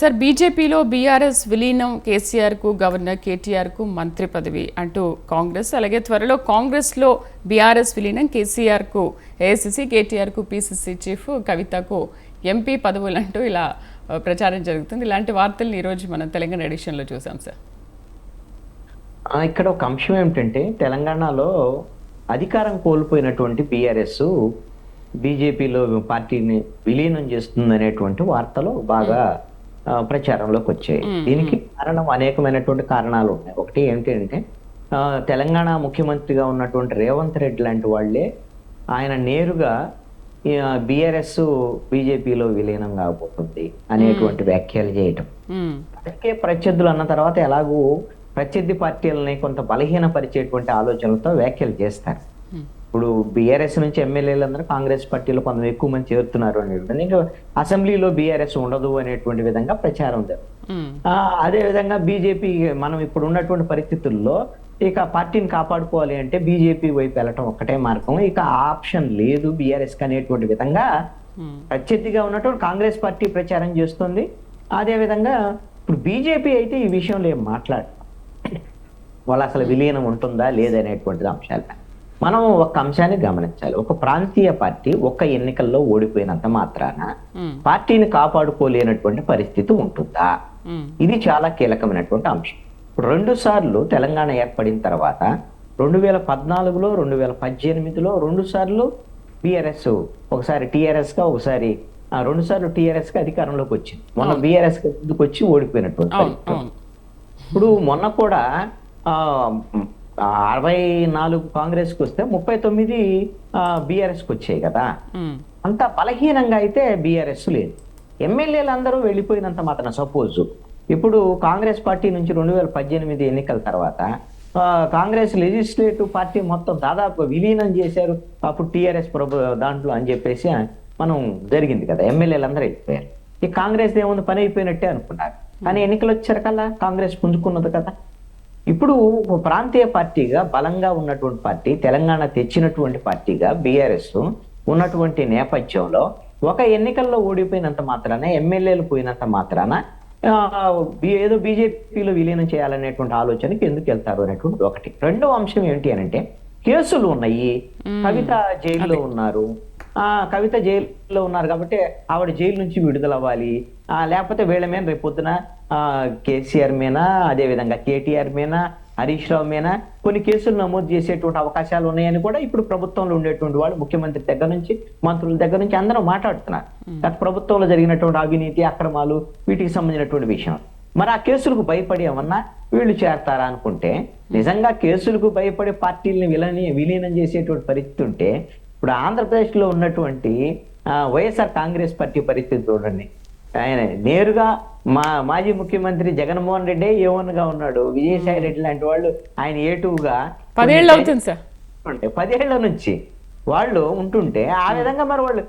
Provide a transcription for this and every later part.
Sir బీజేపీలో BRS విలీనం కేసీఆర్కు గవర్నర్ కేటీఆర్కు మంత్రి పదవి అంటూ కాంగ్రెస్ అలాగే త్వరలో కాంగ్రెస్లో బీఆర్ఎస్ విలీనం కేసీఆర్కు ఏఐసిసి కేటీఆర్కు పిసిసి చీఫ్ కవితకు ఎంపీ పదవులు అంటూ ఇలా ప్రచారం జరుగుతుంది. ఇలాంటి వార్తల్ని ఈరోజు మనం తెలంగాణ ఎడిషన్లో చూసాం సార్. ఇక్కడ ఒక అంశం ఏమిటంటే తెలంగాణలో అధికారం కోల్పోయినటువంటి బీఆర్ఎస్ బీజేపీలో పార్టీని విలీనం చేస్తుంది అనేటువంటి వార్తలు బాగా ప్రచారంలోకి వచ్చాయి. దీనికి కారణం అనేకమైనటువంటి కారణాలు ఉన్నాయి. ఒకటి ఏంటంటే తెలంగాణ ముఖ్యమంత్రిగా ఉన్నటువంటి రేవంత్ రెడ్డి లాంటి వాళ్ళే ఆయన నేరుగా బీఆర్ఎస్ బీజేపీలో విలీనం కాబోతుంది అనేటువంటి వ్యాఖ్యలు చేయటం. అందుకే ప్రత్యర్థులు అన్న తర్వాత ఎలాగూ ప్రత్యర్థి పార్టీలని కొంత బలహీనపరిచేటువంటి ఆలోచనలతో వ్యాఖ్యలు చేస్తారు. ఇప్పుడు బీఆర్ఎస్ నుంచి ఎమ్మెల్యేలు అందరూ కాంగ్రెస్ పార్టీలో కొంత ఎక్కువ మంది చేరుతున్నారు అనేటువంటి ఇంకా అసెంబ్లీలో బీఆర్ఎస్ ఉండదు అనేటువంటి విధంగా ప్రచారం జరుగుతుంది. ఆ, అదే విధంగా బీజేపీ మనం ఇప్పుడు ఉన్నటువంటి పరిస్థితుల్లో ఇక పార్టీని కాపాడుకోవాలి అంటే బీజేపీ వైపు వెళ్ళటం ఒక్కటే మార్గం. ఇక ఆప్షన్ లేదు బీఆర్ఎస్ అనేటువంటి విధంగా. ప్రత్యర్థిగా ఉన్నటువంటి కాంగ్రెస్ పార్టీ ప్రచారం చేస్తుంది. అదే విధంగా ఇప్పుడు బీజేపీ అయితే ఈ విషయంలో ఏం మాట్లాడ వాళ్ళు అసలు విలీనం ఉంటుందా లేదనేటువంటిది అంశాలు. మనం ఒక అంశాన్ని గమనించాలి. ఒక ప్రాంతీయ పార్టీ ఒక్క ఎన్నికల్లో ఓడిపోయినంత మాత్రాన. పార్టీని కాపాడుకోలేనటువంటి పరిస్థితి ఉంటుందా. ఇది చాలా కీలకమైనటువంటి అంశం. ఇప్పుడు రెండు సార్లు తెలంగాణ ఏర్పడిన తర్వాత రెండు వేల పద్నాలుగులో రెండు వేల పద్దెనిమిదిలో రెండు సార్లు బీఆర్ఎస్ ఒకసారి టీఆర్ఎస్గా ఒకసారి రెండు సార్లు టీఆర్ఎస్గా అధికారంలోకి వచ్చింది. మొన్న బీఆర్ఎస్ ముందుకు వచ్చి ఓడిపోయినటువంటి ఇప్పుడు మొన్న కూడా అరవై నాలుగు కాంగ్రెస్కి వస్తే ముప్పై తొమ్మిది బీఆర్ఎస్కి వచ్చాయి కదా. అంత బలహీనంగా అయితే బీఆర్ఎస్ లేదు. ఎమ్మెల్యేలు అందరూ వెళ్ళిపోయినంత మాత్రం సపోజ్. ఇప్పుడు కాంగ్రెస్ పార్టీ నుంచి రెండు వేల పద్దెనిమిది ఎన్నికల తర్వాత కాంగ్రెస్ లెజిస్లేటివ్ పార్టీ మొత్తం దాదాపు విలీనం చేశారు. అప్పుడు టీఆర్ఎస్ ప్రభు దాంట్లో అని చెప్పేసి మనం జరిగింది కదా ఎమ్మెల్యేలు అందరూ వెళ్ళిపోయారు. ఈ కాంగ్రెస్ ఏముంది? పని అయిపోయినట్టే అనుకున్నారు. కానీ ఎన్నికలు వచ్చారు కల్లా కాంగ్రెస్ పుంజుకున్నది కదా. ఇప్పుడు ఒక ప్రాంతీయ పార్టీగా బలంగా ఉన్నటువంటి పార్టీ తెలంగాణ తెచ్చినటువంటి పార్టీగా బీఆర్ఎస్ ఉన్నటువంటి నేపథ్యంలో ఒక ఎన్నికల్లో ఓడిపోయినంత మాత్రాన ఎమ్మెల్యేలు పోయినంత మాత్రాన ఏదో బీజేపీలో విలీనం చేయాలనేటువంటి ఆలోచనకి ఎందుకు వెళ్తారు అనేటువంటి ఒకటి. రెండో అంశం ఏంటి అని అంటే కేసులు ఉన్నాయి. కవిత జైల్లో ఉన్నారు. కవిత జైల్లో ఉన్నారు కాబట్టి ఆవిడ జైలు నుంచి విడుదల అవ్వాలి ఆ, లేకపోతే వీళ్ళ మీద రేపు పొద్దున ఆ, కేసీఆర్ మీద అదే విధంగా కేటీఆర్ మీద హరీష్ రావు మీద కొన్ని కేసులు నమోదు చేసేటువంటి అవకాశాలు ఉన్నాయని కూడా ఇప్పుడు ప్రభుత్వంలో ఉండేటువంటి వాళ్ళు ముఖ్యమంత్రి దగ్గర నుంచి మంత్రుల దగ్గర నుంచి అందరూ మాట్లాడుతున్నారు. గత ప్రభుత్వంలో జరిగినటువంటి అవినీతి అక్రమాలు వీటికి సంబంధించినటువంటి విషయం. మరి ఆ కేసులకు భయపడి ఏమన్నా వీళ్ళు చేరతారా అనుకుంటే నిజంగా కేసులకు భయపడి పార్టీలని విలని విలీనం చేసేటువంటి పరిస్థితి ఉంటే ఇప్పుడు ఆంధ్రప్రదేశ్లో ఉన్నటువంటి వైఎస్ఆర్ కాంగ్రెస్ పార్టీ పరిస్థితి చూడండి. ఆయన నేరుగా మా మాజీ ముఖ్యమంత్రి జగన్మోహన్ రెడ్డి ఏవన్గా ఉన్నాడు? విజయసాయి రెడ్డి లాంటి వాళ్ళు ఆయన ఏటుగా పదేళ్ళు అవుతుంది సార్. పదేళ్ళ నుంచి వాళ్ళు ఉంటుంటే ఆ విధంగా మరి వాళ్ళు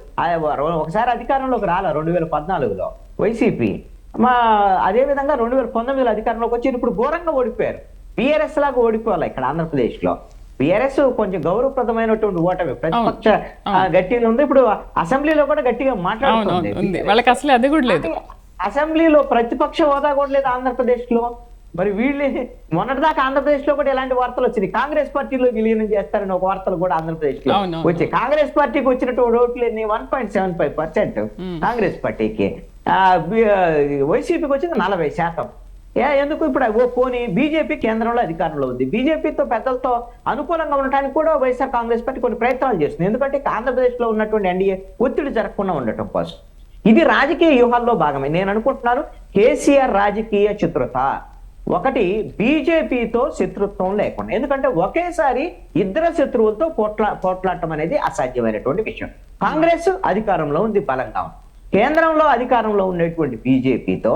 ఒకసారి అధికారంలోకి రాల రెండు వేల పద్నాలుగులో? వైసీపీ. మా అదే విధంగా రెండు వేల పంతొమ్మిదిలో అధికారంలోకి వచ్చి ఇప్పుడు ఘోరంగా ఓడిపోయారు. బీఆర్ఎస్ లాగా ఓడిపోవాలి ఇక్కడ ఆంధ్రప్రదేశ్లో బీఆర్ఎస్ కొంచెం గౌరవప్రదమైనటువంటి ఓటమి ప్రతిపక్ష గట్టిగా ఉంది. ఇప్పుడు అసెంబ్లీలో కూడా గట్టిగా మాట్లాడుతుంది. వాళ్ళకి అసలు అది కూడా లేదు. అసెంబ్లీలో ప్రతిపక్ష హోదా కూడా లేదు ఆంధ్రప్రదేశ్లో మరి వీళ్ళు మొన్నటిదాకా ఆంధ్రప్రదేశ్లో కూడా ఎలాంటి వార్తలు వచ్చినాయి. కాంగ్రెస్ పార్టీలో విలీనం చేస్తారని ఒక వార్తలు కూడా ఆంధ్రప్రదేశ్లో. వచ్చాయి. కాంగ్రెస్ పార్టీకి వచ్చినటువంటి ఓట్లు ఎన్ని? One point seven five percent Congress పార్టీకి. వైసీపీకి వచ్చింది నలభై శాతం. ఏ ఎందుకు ఇప్పుడు? ఓ పోనీ బీజేపీ కేంద్రంలో అధికారంలో ఉంది. బీజేపీతో పెద్దలతో అనుకూలంగా ఉండటానికి కూడా వైఎస్ఆర్ కాంగ్రెస్ పార్టీ కొన్ని ప్రయత్నాలు చేస్తుంది. ఎందుకంటే ఆంధ్రప్రదేశ్లో ఉన్నటువంటి ఎన్డీఏ ఒత్తిడి జరగకుండా ఉండటం కోసం. ఇది రాజకీయ వ్యూహాల్లో భాగమే. నేను అనుకుంటున్నాను కేసీఆర్ రాజకీయ చిత్రత ఒకటి బీజేపీతో శత్రుత్వం లేకుండా. ఎందుకంటే ఒకేసారి ఇద్దరు శత్రువులతో పోట్లా పోట్లాడటం అనేది అసాధ్యమైనటువంటి విషయం. కాంగ్రెస్ అధికారంలో ఉంది బలంగా. కేంద్రంలో అధికారంలో ఉన్నటువంటి బీజేపీతో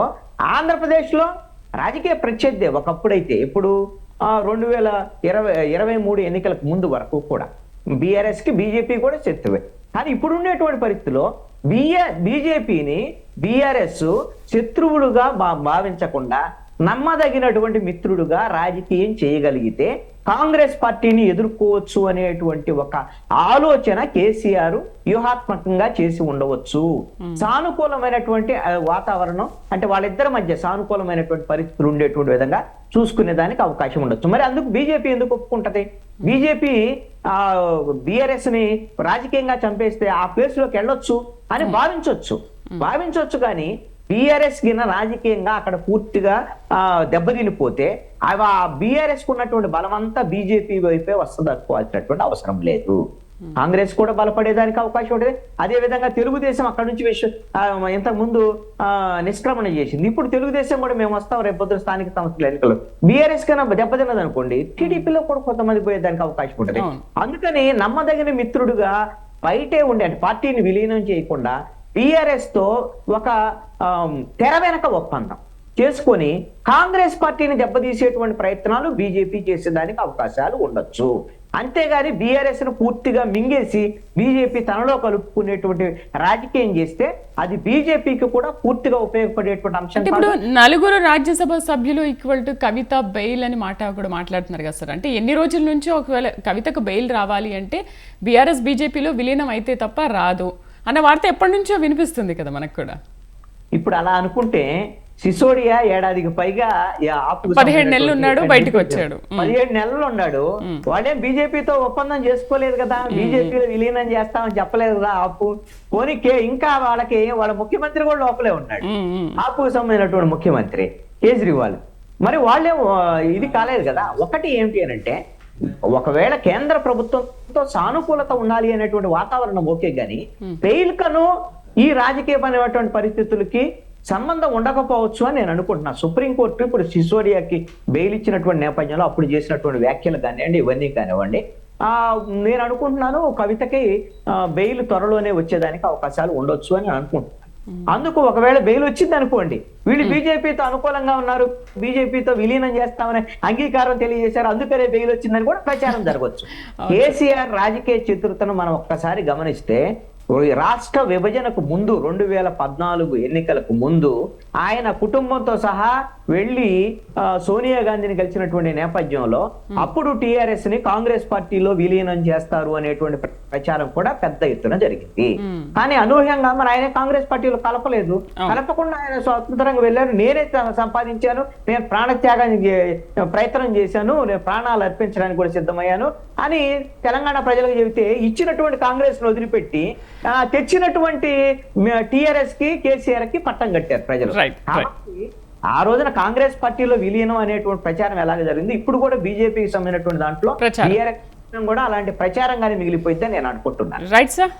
ఆంధ్రప్రదేశ్లో రాజకీయ ప్రత్యర్థి ఒకప్పుడైతే ఇప్పుడు ఆ, రెండు వేల ఇరవై ఇరవై మూడు ఎన్నికలకు ముందు వరకు కూడా. బీఆర్ఎస్కి బీజేపీ కూడా శత్రువే. కానీ ఇప్పుడు ఉండేటువంటి పరిస్థితిలో బిఆర్ బీజేపీని బీఆర్ఎస్ శత్రువులుగా భావించకుండా నమ్మదగినటువంటి మిత్రుడుగా రాజకీయం చేయగలిగితే కాంగ్రెస్ పార్టీని ఎదుర్కోవచ్చు అనేటువంటి ఒక ఆలోచన కేసీఆర్ వ్యూహాత్మకంగా చేసి ఉండవచ్చు. సానుకూలమైనటువంటి వాతావరణం అంటే వాళ్ళిద్దరి మధ్య సానుకూలమైనటువంటి పరిస్థితులు ఉండేటువంటి విధంగా చూసుకునే దానికి అవకాశం ఉండొచ్చు. మరి అందుకు బీజేపీ ఎందుకు ఒప్పుకుంటది? బీజేపీ ఆ బిఆర్ఎస్ని రాజకీయంగా చంపేస్తే ఆ ప్లేస్లోకి వెళ్ళొచ్చు అని భావించవచ్చు భావించవచ్చు కానీ బీఆర్ఎస్ కింద రాజకీయంగా అక్కడ పూర్తిగా ఆ, దెబ్బతినిపోతే అవి ఆ బీఆర్ఎస్కు ఉన్నటువంటి బలం అంతా బీజేపీ వైపే వస్తుంది అనుకోవాల్సినటువంటి అవసరం లేదు. కాంగ్రెస్ కూడా బలపడేదానికి అవకాశం ఉంటుంది అదే విధంగా తెలుగుదేశం అక్కడ నుంచి విష ఆ, ఇంతకు ముందు ఆ, నిష్క్రమణ చేసింది. ఇప్పుడు తెలుగుదేశం కూడా మేము వస్తాం రేపు పొద్దున స్థానిక సంస్థల ఎన్నికలు. బీఆర్ఎస్ కన్నా దెబ్బతిన్నది అనుకోండి టీడీపీలో కూడా కొంతమంది పోయేదానికి అవకాశం ఉంటుంది. అందుకని నమ్మదగిన మిత్రుడుగా బయటే ఉండే అంటే పార్టీని విలీనం చేయకుండా తో ఒక తెర వెనక ఒప్పందం చేసుకొని కాంగ్రెస్ పార్టీని దెబ్బతీసేటువంటి ప్రయత్నాలు బీజేపీ చేసేదానికి అవకాశాలు ఉండొచ్చు. అంతేగాని బీఆర్ఎస్ను పూర్తిగా మింగేసి బీజేపీ తనలో కలుపుకునేటువంటి రాజకీయం చేస్తే అది బీజేపీకి కూడా పూర్తిగా ఉపయోగపడేటువంటి అంశం ఇప్పుడు నలుగురు రాజ్యసభ సభ్యులు ఈక్వల్ టు కవిత బెయిల్ అని మాట కూడా మాట్లాడుతున్నారు కదా సార్. అంటే ఎన్ని రోజుల నుంచి ఒకవేళ కవితకు బెయిల్ రావాలి అంటే బీఆర్ఎస్ బీజేపీలో విలీనం అయితే తప్ప రాదు. అన్న వార్త ఎప్పటి నుంచో వినిపిస్తుంది కదా మనకు కూడా. ఇప్పుడు అలా అనుకుంటే సిసోడియా ఏడాదికి పైగా పదిహేడు నెలలు ఉన్నాడు, బయటకు వచ్చాడు. పదిహేడు నెలలు ఉన్నాడు. వాడేం బీజేపీతో ఒప్పందం చేసుకోలేదు కదా. బీజేపీలో విలీనం చేస్తామని చెప్పలేదు కదా ఆపు. పోనీ కే- ఇంకా వాళ్ళకి వాళ్ళ ముఖ్యమంత్రి కూడా లోపలే ఉన్నాడు. ఆపుకు సంబంధించినటువంటి ముఖ్యమంత్రి కేజ్రీవాల్. మరి వాళ్ళే ఇది కాలేదు కదా. ఒకటి ఏమిటి అని అంటే ఒకవేళ కేంద్ర ప్రభుత్వంతో సానుకూలత ఉండాలి అనేటువంటి వాతావరణం ఓకే గాని బెయిల్ కను ఈ రాజకీయమైనటువంటి పరిస్థితులకి సంబంధం ఉండకపోవచ్చు అని నేను అనుకుంటున్నా. సుప్రీంకోర్టు ఇప్పుడు సిసోడియాకి బెయిల్ ఇచ్చినటువంటి నేపథ్యంలో అప్పుడు చేసినటువంటి వ్యాఖ్యలు కానివ్వండి ఇవన్నీ కానివ్వండి ఆ నేను అనుకుంటున్నాను కవితకి బెయిల్ త్వరలోనే వచ్చేదానికి అవకాశాలు ఉండొచ్చు అని నేను అనుకుంటున్నాను అందుకు ఒకవేళ బెయిల్ వచ్చింది అనుకోండి. వీళ్ళు బీజేపీతో అనుకూలంగా ఉన్నారు. బీజేపీతో విలీనం చేస్తామని అంగీకారం తెలియజేశారు. అందుకనే బెయిల్ వచ్చిందని కూడా ప్రచారం జరగవచ్చు. కేసీఆర్ రాజకీయ చతురతను మనం ఒక్కసారి గమనిస్తే రాష్ట్ర విభజనకు ముందు రెండు వేల పద్నాలుగు ఎన్నికలకు ముందు ఆయన కుటుంబంతో సహా వెళ్ళి సోనియా గాంధీని కలిసినటువంటి నేపథ్యంలో అప్పుడు టిఆర్ఎస్ని కాంగ్రెస్ పార్టీలో విలీనం చేస్తారు అనేటువంటి ప్ర- ప్రచారం కూడా పెద్ద ఎత్తున జరిగింది. కానీ అనూహ్యంగా మరి ఆయన కాంగ్రెస్ పార్టీలో కలపలేదు. కలపకుండా ఆయన స్వతంత్రంగా వెళ్ళారు. నేనే సంపాదించాను. నేను ప్రాణత్యాగానికి ప్రయత్నం చేశాను. నేను ప్రాణాలు అర్పించడానికి కూడా సిద్ధమయ్యాను అని తెలంగాణ ప్రజలకు చెబితే ఇచ్చినటువంటి కాంగ్రెస్ను వదిలిపెట్టి తెచ్చినటువంటి టిఆర్ఎస్కి కేసీఆర్కి పట్టం కట్టారు ప్రజలు. ఆ రోజున కాంగ్రెస్ పార్టీలో విలీనం అనేటువంటి ప్రచారం ఎలాగ జరిగింది? ఇప్పుడు కూడా బీజేపీకి సంబంధించినటువంటి దాంట్లో. టీఆర్ఎస్ కూడా అలాంటి ప్రచారంగానే మిగిలిపోయిందని నేను అనుకుంటున్నాను. Right sir